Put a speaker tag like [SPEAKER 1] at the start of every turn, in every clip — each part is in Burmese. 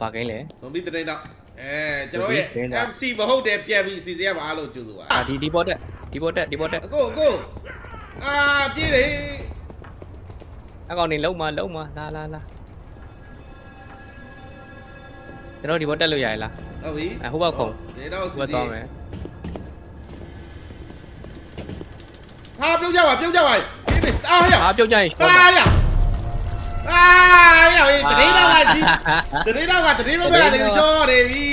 [SPEAKER 1] ဘာကိန်းလဲ
[SPEAKER 2] ဇွန်ဘီတရင်တော့အဲကျွန်တော်ရဲ့
[SPEAKER 1] ဇွန်ဘီသတင်းတော့
[SPEAKER 2] MC မဟုတ်တယ်ပြန်ပြီးစီစဉ်ရပါအားလို့ကြိုးဆိုပါ
[SPEAKER 1] အာဒီဒီပေါ်တက်ဒီပေါ်တက်ဒီပေါ်တက်
[SPEAKER 2] အကိုအကိုအာပြေးတယ်
[SPEAKER 1] အကောင်နေလုံးမလုံးမလာလာလာကျွန်တော်ဒီပေါ်တက်လို့ရရလား
[SPEAKER 2] ဟုတ်ပြီ
[SPEAKER 1] အဲဟိုဘက်ခုံ
[SPEAKER 2] ဒီတော့
[SPEAKER 1] ဟိုဘက်သွားမယ်
[SPEAKER 2] ဟာပြုတ်ကြပါပြုတ်ကြပါပြေးပြီအားရ
[SPEAKER 1] အာပြုတ်ကြရင်ရှော့
[SPEAKER 2] အားရအာရ တရင်တော့ကကြီးတရင်တော့ကတရင်တော့ပဲတရင်ချောတယ်ပြီ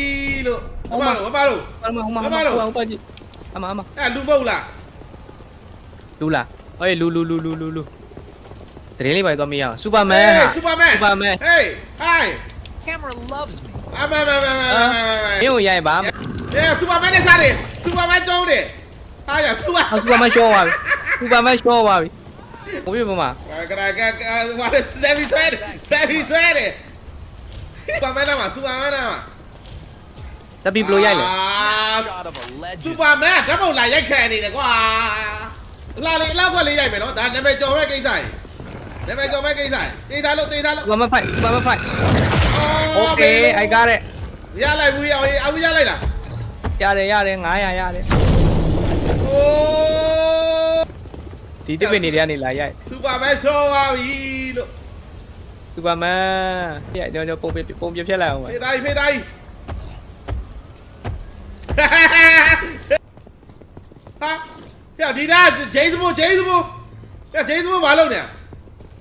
[SPEAKER 2] လို့မပါလို့မပါလို့
[SPEAKER 1] ဟိုမှာဟိုမှာဟိုမှာဟိုမှာကြည့်အမအမ
[SPEAKER 2] အဲလူပုတ်လား
[SPEAKER 1] လူလားဟေးလူလူလူလူလူလူတရင်လေးပါတော့မရအောင်စူပါမန်ဟာ
[SPEAKER 2] စူပါမန်
[SPEAKER 1] စူပါမန်
[SPEAKER 2] ဟေးဟိုင်း
[SPEAKER 3] Camera loves me.
[SPEAKER 2] အမမမမမ
[SPEAKER 1] မင်းကိုရရင်ပါ
[SPEAKER 2] အဲစူပါမန်နဲ့စားတယ်စူပါမန်ကျုံးတယ်ဟာရစူပါ
[SPEAKER 1] အော်စူပါမန်ရှော့ပါပြီစူပါမန်ရှော့ပါပြီဘိုးပြမမ
[SPEAKER 2] ကရာကဟာဆယ်ဗီဆွဲတယ်ဆယ်ဗီဆွဲတယ် စူပါမန်နာမှာစူပါမန်နာမှာ
[SPEAKER 1] တက်ပြီးဘလို့ရိုက်လဲ
[SPEAKER 2] စူပါမန်ဓာတ်ပုံလာရိုက်ခံနေတယ်ကွာလာလေအလောက်ခွက်လေးရိုက်မယ်နော်ဒါနာမည်ကျော်မဲ့ကိစ္စကြီးနာမည်ကျော်မဲ့ကိစ္စကြီးတေးသားလို့တေးသားလို့
[SPEAKER 1] ဘာမဖိုက်ဘာမဖိုက် okay i got it
[SPEAKER 2] ရလိုက်ဘူးရအောင်အဝရလိုက်လား
[SPEAKER 1] ရတယ်ရတယ်900ရတယ်
[SPEAKER 2] โอ้
[SPEAKER 1] ဒီတစ်ပင်နေတည်းကနေလာရိုက်
[SPEAKER 2] စူပါမန်ဆိုးသွားပြီလို့
[SPEAKER 1] စူပါမန်ရိုက်ကျွန်တော်ပုံပြပုံပြဖြတ်လိုက်အောင်ပါ
[SPEAKER 2] ဖေးသားဖေးသားဟာပြဒီနာဂျေးစမိုဂျေးစမိုပြဂျေးစမိုဘာလုပ်နေ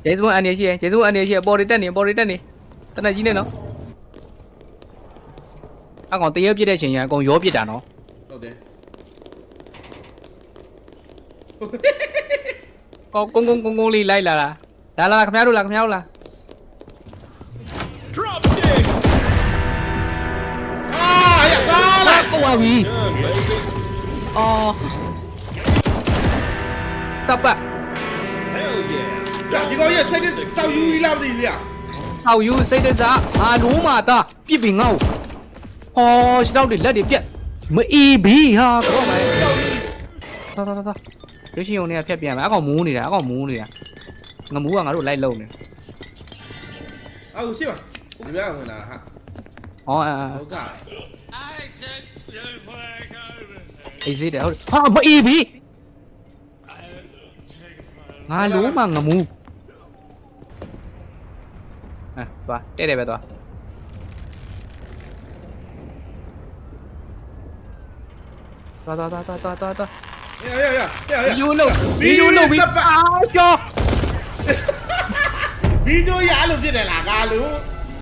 [SPEAKER 1] ဂျေစုအန်နေရှိရဂျေစုအန်နေရှိရပေါ်ရီတက်နေပေါ်ရီတက်နေတနက်ကြီးနေနော်အကောင်တရေပြစ်တဲ့ချိန်ရအကုန်ရောပြစ်တာနော်
[SPEAKER 2] ဟုတ်တယ်
[SPEAKER 1] ကောကုန်းကုန်းကုန်းကုန်းလေးလိုက်လာတာလာလာခင်ဗျားတို့လာခင်ဗျားတို့လာ
[SPEAKER 3] Drop kick.
[SPEAKER 2] အာရကောင်းလား
[SPEAKER 1] ဟုတ်ပါပြီအော်ကပ်ပါ
[SPEAKER 3] Hell yeah.
[SPEAKER 2] ဒီကောင်ရဲ့စိတ်နဲ့စောက်ယူပြီးလားမသိဘူးဗျာ
[SPEAKER 1] ဟောက်ယူစိတ်တစားအာလုံးမာတာပြစ်ပင်ငေါ့ဟောရှောက်တွေလက်တွေပြက်မအီဘီဟာတော့မယ်တော်တော်တော်ရွှေရှင်ုံနေဖြတ်ပြန်မယ်အကောင်မူးနေတာအကောင်မူးနေတာငမူးကငါတို့လိုက်လုံနေ
[SPEAKER 2] အော်ရှိပါ ဒီဗျာဝင်လာတာဟာ
[SPEAKER 1] ဟောအာ
[SPEAKER 2] ဟုတ်ကဲ့
[SPEAKER 1] အေးစေးတယ်ဟုတ်ဟာမအီဘီငါလုံးမငမူးအဲသွားတဲ့တယ်ပဲသွားသွားသွားသွားသွားသွားသွား
[SPEAKER 2] ရရရရရ
[SPEAKER 1] ဗီဒီ